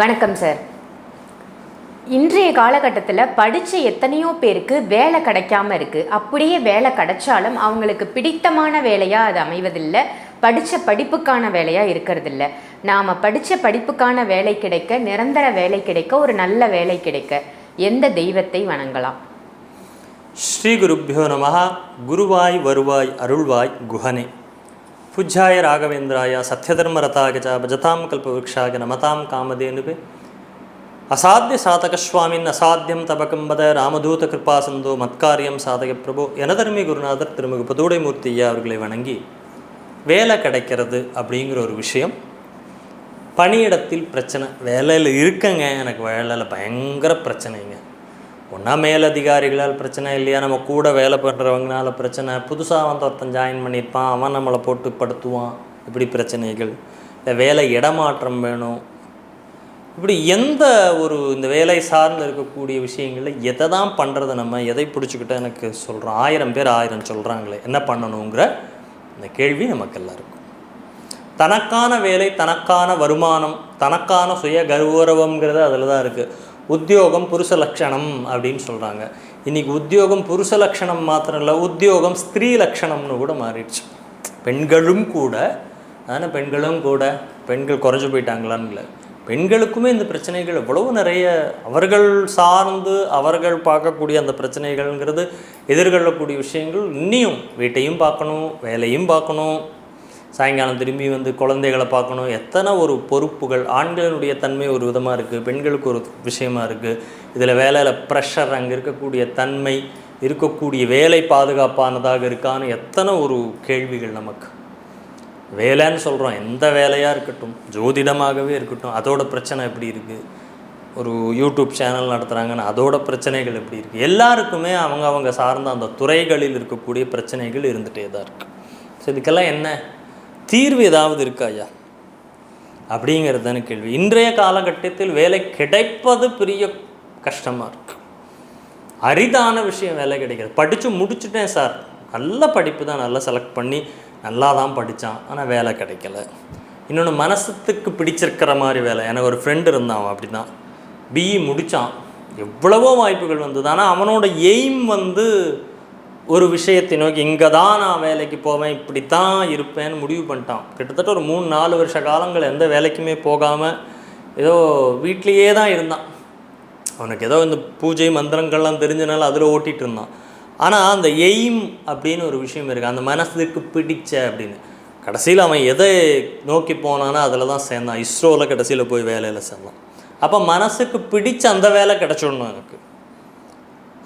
வணக்கம் சார் இன்றைய காலகட்டத்தில் படித்த எத்தனையோ பேருக்கு வேலை கிடைக்காம இருக்குது அப்படியே வேலை கிடைச்சாலும் அவங்களுக்கு பிடித்தமான வேலையாக அது அமைவதில்லை. படித்த படிப்புக்கான வேலையாக இருக்கிறதில்ல. நாம் படித்த படிப்புக்கான வேலை கிடைக்க நிரந்தர வேலை கிடைக்க ஒரு நல்ல வேலை கிடைக்க எந்த தெய்வத்தை வணங்கலாம்? ஸ்ரீ குருப்பியோ நம குருவாய் வருவாய் அருள்வாய் குஹனே பூஜ்யாய ராகவேந்திராய சத்யதர்மரதாய ச பஜதாம் கல்பவృక్షாய நமதாம் காமதேனுவே அசாத்திய சாதகஸ்வாமின் அசாத்தியம் தபகம்பத ராமதூத கிருபா சந்தோ மத்காரியம் சாதக பிரபு எனதர்மி குருநாதர் திருமிகு புதுடைமூர்த்தி ஐயா அவர்களை வணங்கி வேலை கிடைக்கிறது அப்படிங்கிற ஒரு விஷயம். பணியிடத்தில் பிரச்சனை வேலையில் இருக்கங்க எனக்கு வேலையில் பயங்கர பிரச்சனைங்க. ஒன்றா மேலதிகாரிகளால் பிரச்சனை இல்லையா? நம்ம கூட வேலை பண்ணுறவங்கனால பிரச்சனை. புதுசாக வந்து ஒருத்தன் ஜாயின் பண்ணியிருப்பான். அவன் நம்மளை போட்டு படுத்துவான். இப்படி பிரச்சனைகள். இல்லை வேலை இடமாற்றம் வேணும். இப்படி எந்த ஒரு இந்த வேலை சார்ந்து இருக்கக்கூடிய விஷயங்களில் எதை தான் பண்ணுறது நம்ம? எதை பிடிச்சிக்கிட்டா எனக்கு சொல்கிறோம் ஆயிரம் பேர் ஆயிரம் சொல்கிறாங்களே என்ன பண்ணணுங்கிற இந்த கேள்வி நமக்கு எல்லாருக்கும். தனக்கான வேலை தனக்கான வருமானம் தனக்கான சுய கௌரவங்கிறது அதில் தான் இருக்குது உத்தியோகம் புருஷ லக்ஷணம் அப்படின்னு சொல்கிறாங்க இன்றைக்கி உத்தியோகம் புருஷ லக்ஷணம் மாத்திரம் இல்லை உத்தியோகம் ஸ்திரீ லக்ஷணம்னு கூட மாறிடுச்சு. பெண்களும் கூட ஆனால் பெண்களும் கூட பெண்கள் குறைஞ்சு போயிட்டாங்களான்னு இல்லை பெண்களுக்குமே இந்த பிரச்சனைகள் எவ்வளவு நிறைய அவர்கள் சார்ந்து அவர்கள் பார்க்கக்கூடிய அந்த பிரச்சனைகள்ங்கிறது எதிர்கொள்ளக்கூடிய விஷயங்கள் இன்னியும் வீட்டையும் பார்க்கணும் வேலையும் பார்க்கணும். சாயங்காலம் திரும்பி வந்து குழந்தைகளை பார்க்கணும். எத்தனை ஒரு பொறுப்புகள். ஆண்களினுடைய தன்மை ஒரு விதமாக இருக்குது பெண்களுக்கு ஒரு விஷயமா இருக்குது இதில் வேலையில் ப்ரெஷர் அங்கே இருக்கக்கூடிய தன்மை இருக்கக்கூடிய வேலை பாதுகாப்பானதாக இருக்கான்னு எத்தனை ஒரு கேள்விகள் நமக்கு. வேலைன்னு சொல்கிறோம் எந்த வேலையாக இருக்கட்டும். ஜோதிடமாகவே இருக்கட்டும். அதோட பிரச்சனை எப்படி இருக்குது ஒரு யூடியூப் சேனல் நடத்துகிறாங்கன்னு அதோட பிரச்சனைகள் எப்படி இருக்குது எல்லாருக்குமே அவங்க அவங்க சார்ந்த அந்த துறைகளில் இருக்கக்கூடிய பிரச்சனைகள் இருந்துகிட்டே தான் இருக்குது ஸோ இதுக்கெல்லாம் என்ன தீர்வு ஏதாவது இருக்கா ஐயா? அப்படிங்கிறது தானே கேள்வி. இன்றைய காலகட்டத்தில் வேலை கிடைப்பது பெரிய கஷ்டமாக இருக்கு. அரிதான விஷயம் வேலை கிடைக்கிறது. படித்து முடிச்சுட்டேன் சார். நல்ல படிப்பு தான் நல்லா செலக்ட் பண்ணி நல்லா தான் படித்தான் ஆனால் வேலை கிடைக்கல. இன்னொன்று மனசுக்கு பிடிச்சிருக்கிற மாதிரி வேலை. எனக்கு ஒரு ஃப்ரெண்டு இருந்தான் அவன் அப்படி தான் பிஇ முடித்தான் எவ்வளவோ வாய்ப்புகள் வந்தது. ஆனால் அவனோட எய்ம் வந்து ஒரு விஷயத்தை நோக்கி இங்கே தான் நான் வேலைக்கு போவேன் இப்படி தான் இருப்பேன்னு முடிவு பண்ணிட்டான். கிட்டத்தட்ட ஒரு மூணு நாலு வருஷ காலங்கள் எந்த வேலைக்குமே போகாமல் ஏதோ வீட்லேயே தான் இருந்தான். அவனுக்கு ஏதோ இந்த பூஜை மந்திரங்கள்லாம் தெரிஞ்சனால அதில் ஓட்டிகிட்டு இருந்தான். ஆனால் அந்த எய்ம் அப்படின்னு ஒரு விஷயம் இருக்குது அந்த மனசுக்கு பிடிச்ச அப்படின்னு. கடைசியில் அவன் எதை நோக்கி போனானோ அதில் தான் சேர்ந்தான். இஸ்ரோவில் கடைசியில் போய் வேலையில் சேர்ந்தான். அப்போ மனசுக்கு பிடிச்ச அந்த வேலை கிடச்சிடணும் எனக்கு.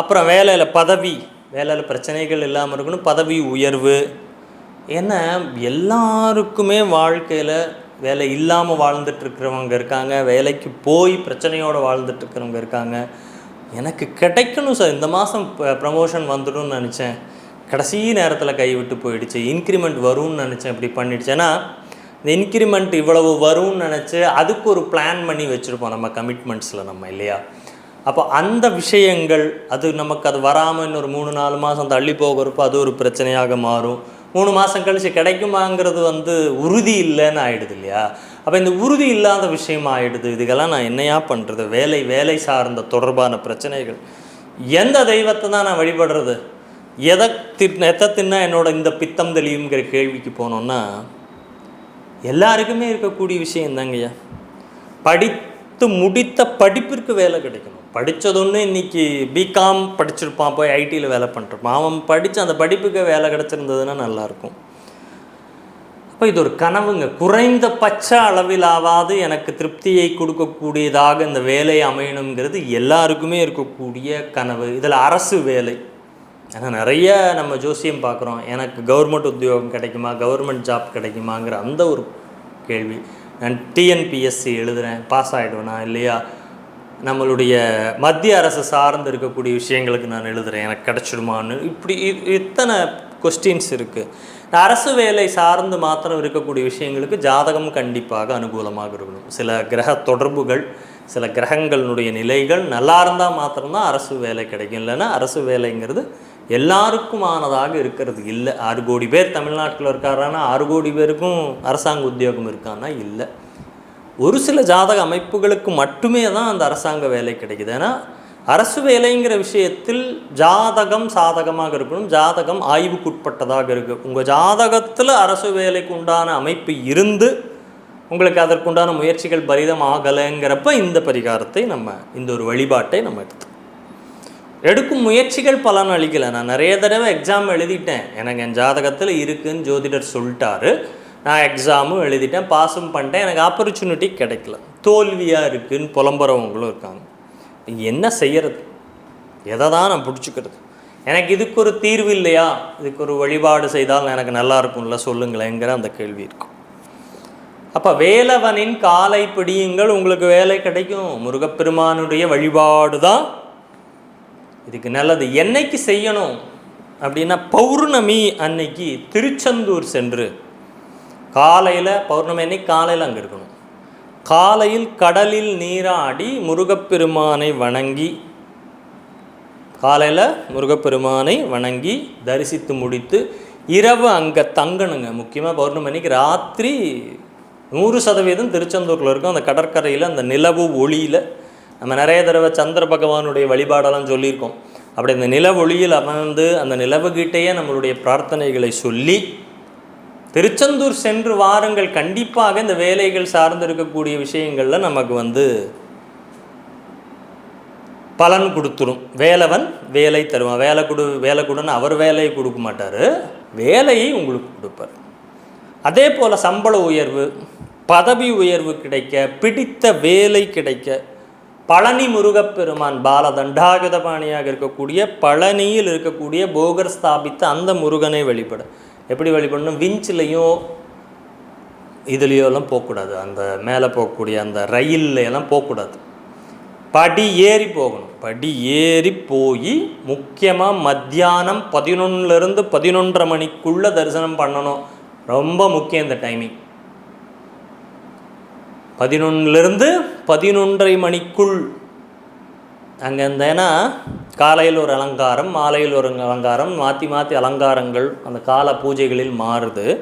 அப்புறம் வேலையில் பதவி வேலையில் பிரச்சனைகள் இல்லாமல் இருக்கணும் பதவி உயர்வு. ஏன்னா எல்லாருக்குமே வாழ்க்கையில் வேலை இல்லாமல் வாழ்ந்துட்டுருக்கிறவங்க இருக்காங்க வேலைக்கு போய் பிரச்சனையோடு வாழ்ந்துட்டுருக்கிறவங்க இருக்காங்க. எனக்கு கிடைக்கணும் சார். இந்த மாதம் ப்ரமோஷன் வந்துடும்னு நினச்சேன். கடைசி நேரத்தில் கைவிட்டு போயிடுச்சு. இன்க்ரிமெண்ட் வரும்னு நினச்சேன். இப்படி பண்ணிடுச்சு. ஏன்னா இந்த இன்க்ரிமெண்ட் இவ்வளவு வரும்னு நினச்சி அதுக்கு ஒரு பிளான் பண்ணி வச்சுருப்போம் நம்ம கமிட்மெண்ட்ஸில் நம்ம இல்லையா? அப்போ அந்த விஷயங்கள் அது நமக்கு அது வராமல் இன்னொரு மூணு நாலு மாதம் தள்ளி போகிறப்ப அது ஒரு பிரச்சனையாக மாறும். மூணு மாதம் கழிச்சு கிடைக்குமாங்கிறது வந்து உறுதி இல்லைன்னு ஆயிடுது இல்லையா? அப்போ இந்த உறுதி இல்லாத விஷயம் ஆகிடுது இதுக்கெல்லாம் நான் என்னையா பண்ணுறது வேலை வேலை சார்ந்த தொடர்பான பிரச்சனைகள். எந்த தெய்வத்தை தான் நான் வழிபடுறது? எதை தின் எதை தின்னா என்னோட இந்த பித்தம் தெளியுங்கிற கேள்விக்கு போனோன்னா எல்லாருக்குமே இருக்கக்கூடிய விஷயம் தாங்கய்யா படித்து முடித்த படிப்பிற்கு வேலை கிடைக்கணும். படித்ததொன்று இன்றைக்கி பிகாம் படிச்சிருப்பான் போய் ஐடியில் வேலை பண்ணிருப்பான் அவன் படித்த அந்த படிப்புக்கு வேலை கிடச்சிருந்ததுன்னா நல்லாயிருக்கும். அப்போ இது ஒரு கனவுங்க. குறைந்தபட்ச அளவிலாவது எனக்கு திருப்தியை கொடுக்கக்கூடியதாக இந்த வேலை அமையணுங்கிறது எல்லாருக்குமே இருக்கக்கூடிய கனவு. இதில் அரசு வேலை. ஏன்னா நிறைய நம்ம ஜோசியம் பார்க்குறோம். எனக்கு கவர்மெண்ட் உத்தியோகம் கிடைக்குமா? கவர்மெண்ட் ஜாப் கிடைக்குமாங்கிற அந்த ஒரு கேள்வி. நான் டிஎன்பிஎஸ்சி எழுதுகிறேன் பாஸ் ஆகிடுவேனா இல்லையா? நம்மளுடைய மத்திய அரசு சார்ந்து இருக்கக்கூடிய விஷயங்களுக்கு நான் எழுதுகிறேன் எனக்கு கிடச்சிடுமான்னு. இப்படி இ- இத்தனை கொஸ்டின்ஸ் இருக்குது அரசு வேலை சார்ந்து மாத்திரம் இருக்கக்கூடிய விஷயங்களுக்கு ஜாதகம் கண்டிப்பாக அனுகூலமாக இருக்கணும். சில கிரக தொடர்புகள் சில கிரகங்களுடைய நிலைகள் நல்லா இருந்தால் மாத்திரம்தான் அரசு வேலை கிடைக்கும். இல்லைன்னா அரசு வேலைங்கிறது எல்லாருக்குமானதாக இருக்கிறது இல்லை. ஆறு கோடி பேர் தமிழ்நாட்டில் இருக்காரானா? ஆறு கோடி பேருக்கும் அரசாங்க உத்தியோகம் இருக்கான்னா இல்லை. ஒரு சில ஜாதக அமைப்புகளுக்கு மட்டுமே தான் அந்த அரசாங்க வேலை கிடைக்குது. ஏன்னா அரசு வேலைங்கிற விஷயத்தில் ஜாதகம் சாதகமாக இருக்கணும். ஜாதகம் ஆய்வுக்குட்பட்டதாக இருக்குது உங்கள் ஜாதகத்தில் அரசு வேலைக்கு உண்டான அமைப்பு இருந்து உங்களுக்கு அதற்குண்டான முயற்சிகள் பரிதம் ஆகலைங்கிறப்ப இந்த பரிகாரத்தை நம்ம இந்த ஒரு வழிபாட்டை நம்ம எடுத்து எடுக்கும் முயற்சிகள் பலன் அளிக்கலை. நான் நிறைய தடவை எக்ஸாம் எழுதிட்டேன். எனக்கு என் ஜாதகத்தில் இருக்குன்னு ஜோதிடர் சொல்லிட்டாரு. நான் எக்ஸாமும் எழுதிட்டேன் பாஸும் பண்ணிட்டேன். எனக்கு ஆப்பர்ச்சுனிட்டி கிடைக்கல. தோல்வியாக இருக்குன்னு புலம்புறவங்களும் இருக்காங்க. என்ன செய்யறது? எதை தான் நான் பிடிச்சிக்கிறது? எனக்கு இதுக்கு ஒரு தீர்வு இல்லையா? இதுக்கு ஒரு வழிபாடு செய்தால் எனக்கு நல்லா இருக்கும்ல? சொல்லுங்களேங்கிற அந்த கேள்வி இருக்கும். அப்போ வேலவனின் காலை பிடியுங்கள். உங்களுக்கு வேலை கிடைக்கும். முருகப்பெருமானுடைய வழிபாடு தான் இதுக்கு நல்லது. என்னைக்கு செய்யணும்? அப்படின்னா பௌர்ணமி அன்னைக்கு திருச்செந்தூர் சென்று காலையில் பௌர்ணமி அன்னைக்கு காலையில் அங்கே இருக்கணும். காலையில் கடலில் நீராடி முருகப்பெருமானை வணங்கி காலையில் முருகப்பெருமானை வணங்கி தரிசித்து முடித்து இரவு அங்கே தங்கணுங்க. முக்கியமாக பௌர்ணமி அன்னைக்கு ராத்திரி நூறு சதவீதம் திருச்செந்தூரில் இருக்கும். அந்த கடற்கரையில் அந்த நிலவு ஒளியில் நம்ம நிறைய தடவை சந்திர பகவானுடைய வழிபாடெல்லாம் சொல்லியிருக்கோம். அப்படி அந்த நிலவொளியில் அமர்ந்து அந்த நிலவுகிட்டேயே நம்மளுடைய பிரார்த்தனைகளை சொல்லி திருச்செந்தூர் சென்று வாருங்கள். கண்டிப்பாக இந்த வேலைகள் சார்ந்து இருக்கக்கூடிய விஷயங்களில் நமக்கு வந்து பலன் கொடுத்துரும். வேலவன் வேலை தருவான். வேலை கொடு வேலை கொடுன்னு அவர் வேலையை கொடுக்க மாட்டார். வேலையை உங்களுக்கு கொடுப்பார். அதே போல் சம்பள உயர்வு பதவி உயர்வு கிடைக்க பிடித்த வேலை கிடைக்க பழனி முருகப்பெருமான் பால தண்டாயுதபாணியாக இருக்கக்கூடிய பழனியில் இருக்கக்கூடிய போகர் ஸ்தாபித்த அந்த முருகனை வழிபடும் எப்படி வழிபடணும்? விஞ்சிலையும் இதுலேயோலாம் எல்லாம் போகக்கூடாது. அந்த மேலே போகக்கூடிய அந்த ரயில்லையெல்லாம் போகக்கூடாது. படி ஏறி போகணும். படி ஏறி போய் முக்கியமாக மத்தியானம் பதினொன்னுலேருந்து பதினொன்றரை மணிக்குள்ளே தரிசனம் பண்ணணும். ரொம்ப முக்கியம் இந்த டைமிங் பதினொன்றுலேருந்து பதினொன்றரை மணிக்குள் அங்கே இருந்தேன்னா காலையில் ஒரு அலங்காரம் மாலையில் ஒரு அலங்காரம் மாற்றி மாற்றி அலங்காரங்கள் அந்த கால பூஜைகளில் மாறுது.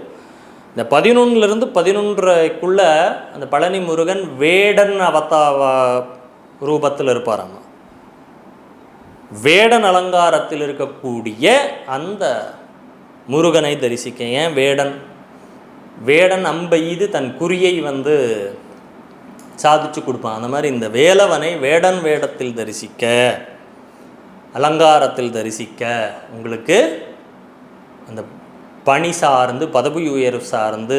இந்த பதினொன்றுலேருந்து பதினொன்றரைக்குள்ளே அந்த பழனி முருகன் வேடன் அவதாவா ரூபத்தில் இருப்பாராம்? வேடன் அலங்காரத்தில் இருக்கக்கூடிய அந்த முருகனை தரிசிக்க. ஏன்? வேடன். வேடன் அம்பெய்து தன் குறியை வந்து சாதிச்சு கொடுப்பான். அந்த மாதிரி இந்த வேலவனை வேடன் வேடத்தில் தரிசிக்க அலங்காரத்தில் தரிசிக்க உங்களுக்கு அந்த பணி சார்ந்து பதவி உயர்வு சார்ந்து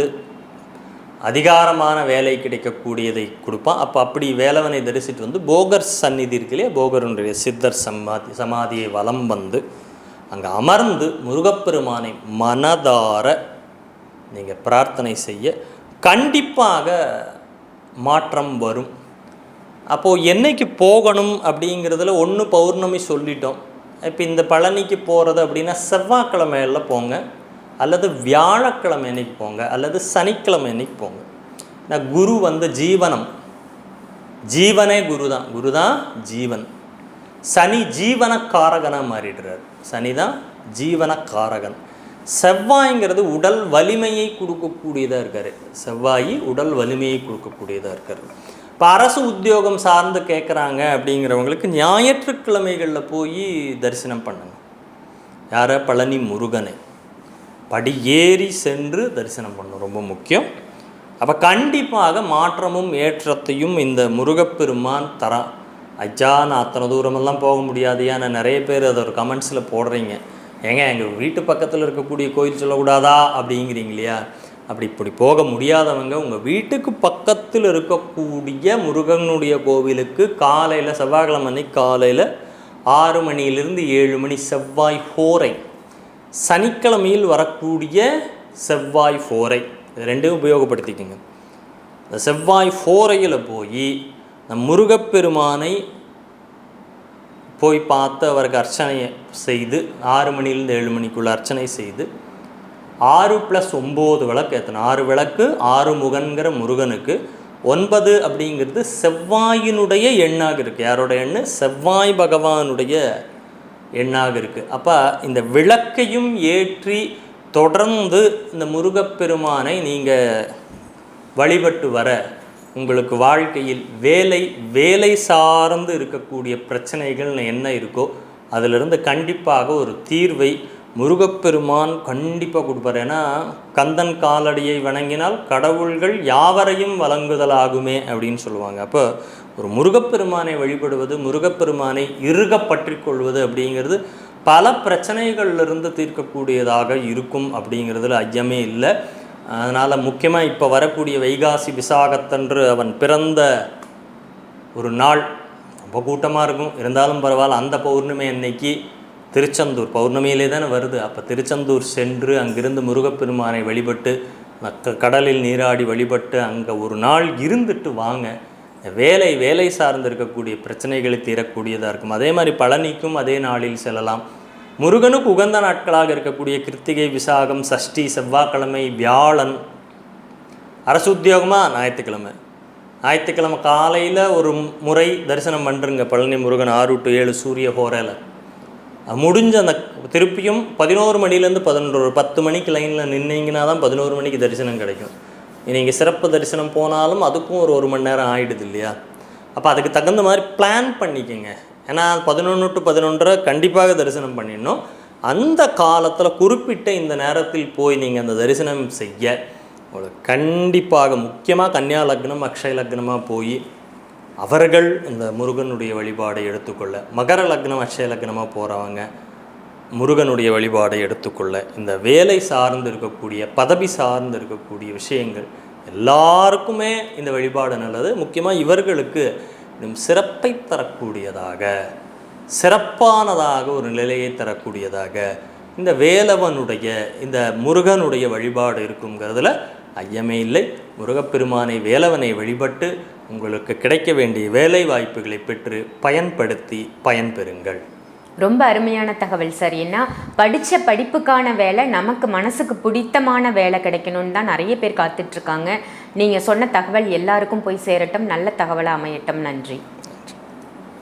அதிகாரமான வேலை கிடைக்கக்கூடியதை கொடுப்பான். அப்போ அப்படி வேலவனை தரிசிட்டு வந்து போகர் சந்நிதி இருக்கு இல்லையா? போகருடைய சித்தர் சமாதி சமாதியை வலம் வந்து அங்கே அமர்ந்து முருகப்பெருமானை மனதார நீங்கள் பிரார்த்தனை செய்ய கண்டிப்பாக மாற்றம் வரும். அப்போது என்னைக்கு போகணும் அப்படிங்கிறதுல ஒன்று பௌர்ணமி சொல்லிட்டோம். இப்போ இந்த பழனிக்கு போகிறது அப்படின்னா செவ்வாய்க்கிழமையில போங்க. அல்லது வியாழக்கிழமை அன்னைக்கு போங்க. அல்லது சனிக்கிழமை அன்னைக்கு போங்க. நான் குரு வந்து ஜீவனம். ஜீவனே குரு தான் குரு தான் ஜீவன். சனி ஜீவனக்காரகனாக மாறிடுறார். சனி தான் ஜீவனக்காரகன். செவ்வாய்ங்கிறது உடல் வலிமையை கொடுக்கக்கூடியதாக இருக்கார். செவ்வாய் உடல் வலிமையை கொடுக்கக்கூடியதாக இருக்கார். இப்போ அரசு உத்தியோகம் சார்ந்து கேட்குறாங்க அப்படிங்கிறவங்களுக்கு ஞாயிற்றுக்கிழமைகளில் போய் தரிசனம் பண்ணுங்க. யாரை? பழனி முருகனை. படி ஏறி சென்று தரிசனம் பண்ணணும் ரொம்ப முக்கியம். அப்போ கண்டிப்பாக மாற்றமும் ஏற்றத்தையும் இந்த முருகப்பெருமான் தரா. ஐயா நான் அத்தனை தூரமெல்லாம் போக முடியாதையா நான் நிறைய பேர் அதை ஒரு கமெண்ட்ஸில் போடுறீங்க. ஏங்க எங்கள் வீட்டு பக்கத்தில் இருக்கக்கூடிய கோயில் சொல்லக்கூடாதா? அப்படிங்கிறீங்க இல்லையா அப்படி இப்படி போக முடியாதவங்க உங்கள் வீட்டுக்கு பக்கத்தில் இருக்கக்கூடிய முருகனுடைய கோவிலுக்கு காலையில் செவ்வாய்க்கிழமை அன்னைக்கு காலையில் ஆறு மணியிலிருந்து ஏழு மணி செவ்வாய் ஃபோரை சனிக்கிழமையில் வரக்கூடிய செவ்வாய் ஃபோரை இது ரெண்டும் உபயோகப்படுத்திக்கோங்க. இந்த செவ்வாய் ஃபோரையில் போய் இந்த முருகப்பெருமானை போய் பார்த்து அவருக்கு அர்ச்சனையை செய்து ஆறு மணிலேருந்து ஏழு மணிக்குள்ளே அர்ச்சனை செய்து ஆறு ப்ளஸ் ஒம்பது விளக்கு ஏற்றணும் ஆறு விளக்கு ஆறு முகன்கிற முருகனுக்கு. ஒன்பது அப்படிங்கிறது செவ்வாயினுடைய எண்ணாக இருக்குது யாரோட எண்ணு? செவ்வாய் பகவானுடைய எண்ணாக இருக்குது அப்போ இந்த விளக்கையும் ஏற்றி தொடர்ந்து இந்த முருகப்பெருமானை நீங்கள் வழிபட்டு வர உங்களுக்கு வாழ்க்கையில் வேலை வேலை சார்ந்து இருக்கக்கூடிய பிரச்சனைகள் என்ன இருக்கோ அதிலிருந்து கண்டிப்பாக ஒரு தீர்வை முருகப்பெருமான் கண்டிப்பாக கொடுப்பார். ஏன்னா கந்தன் காலடியை வணங்கினால் கடவுள்கள் யாவரையும் வழங்குதலாகுமே அப்படின்னு சொல்லுவாங்க. அப்போ ஒரு முருகப்பெருமானை வழிபடுவது முருகப்பெருமானை இறுக பற்றி கொள்வது அப்படிங்கிறது பல பிரச்சனைகளிலிருந்து தீர்க்கக்கூடியதாக இருக்கும் அப்படிங்கிறதுல ஐயமே இல்லை. அதனால் முக்கியமாக இப்போ வரக்கூடிய வைகாசி விசாகத்தன்று அவன் பிறந்த ஒரு நாள். ரொம்ப கூட்டமாக இருக்கும். இருந்தாலும் பரவாயில்ல அந்த பௌர்ணமி அன்னைக்கு திருச்செந்தூர் பௌர்ணமியிலே தானே வருது. அப்போ திருச்செந்தூர் சென்று அங்கிருந்து முருகப்பெருமானை வழிபட்டு கடலில் நீராடி வழிபட்டு அங்கே ஒரு நாள் இருந்துட்டு வாங்க. வேலை வேலை சார்ந்து இருக்கக்கூடிய பிரச்சனைகளை தீரக்கூடியதாக இருக்கும். அதே மாதிரி பழனிக்கும் அதே நாளில் செல்லலாம். முருகனுக்கு உகந்த நாட்களாக இருக்கக்கூடிய கிருத்திகை விசாகம் சஷ்டி செவ்வாய்க்கிழமை வியாழன். அரசு உத்தியோகமாக ஞாயிற்றுக்கிழமை. ஞாயிற்றுக்கிழமை காலையில் ஒரு முறை தரிசனம் பண்ணுறங்க பழனி முருகன் ஆறு டு ஏழு சூரிய ஹோரையில் முடிஞ்ச அந்த திருப்பியும் பதினோரு மணிலேருந்து பதினொரு பத்து மணிக்கு லைனில் நின்னீங்கன்னா தான் பதினோரு மணிக்கு தரிசனம் கிடைக்கும். நீங்கள் சிறப்பு தரிசனம் போனாலும் அதுக்கும் ஒரு ஒரு மணி நேரம் ஆகிடுது இல்லையா? அப்போ அதுக்கு தகுந்த மாதிரி பிளான் பண்ணிக்கோங்க. ஏன்னா பதினொன்று டு பதினொன்றரை கண்டிப்பாக தரிசனம் பண்ணிடணும். அந்த காலத்தில் குறிப்பிட்ட இந்த நேரத்தில் போய் நீங்கள் அந்த தரிசனம் செய்ய உங்களுக்கு கண்டிப்பாக முக்கியமாக கன்னியா லக்னம் அக்ஷய லக்னமாக போய் அவர்கள் இந்த முருகனுடைய வழிபாடை எடுத்துக்கொள்ள மகர லக்னம் அக்ஷய லக்னமாக போகிறவங்க முருகனுடைய வழிபாடை எடுத்துக்கொள்ள இந்த வேலை சார்ந்து இருக்கக்கூடிய பதவி சார்ந்து இருக்கக்கூடிய விஷயங்கள் எல்லாருக்குமே இந்த வழிபாடு நல்லது. முக்கியமாக இவர்களுக்கு இன்னும் சிறப்பை தரக்கூடியதாக சிறப்பானதாக ஒரு நிலையை தரக்கூடியதாக இந்த வேலவனுடைய இந்த முருகனுடைய வழிபாடு இருக்குங்கிறதுல ஐயமே இல்லை. முருகப்பெருமானை வேலவனை வழிபட்டு உங்களுக்கு கிடைக்க வேண்டிய வேலை வாய்ப்புகளை பெற்று பயன்படுத்தி பயன்பெறுங்கள். ரொம்ப அருமையான தகவல் சார் ஏன்னா படித்த படிப்புக்கான வேலை நமக்கு மனசுக்கு பிடித்தமான வேலை கிடைக்கணும்னு தான் நிறைய பேர் காத்துட்ருக்காங்க நீங்கள் சொன்ன தகவல் எல்லாருக்கும் போய் சேரட்டும். நல்ல தகவலாக அமையட்டும். நன்றி.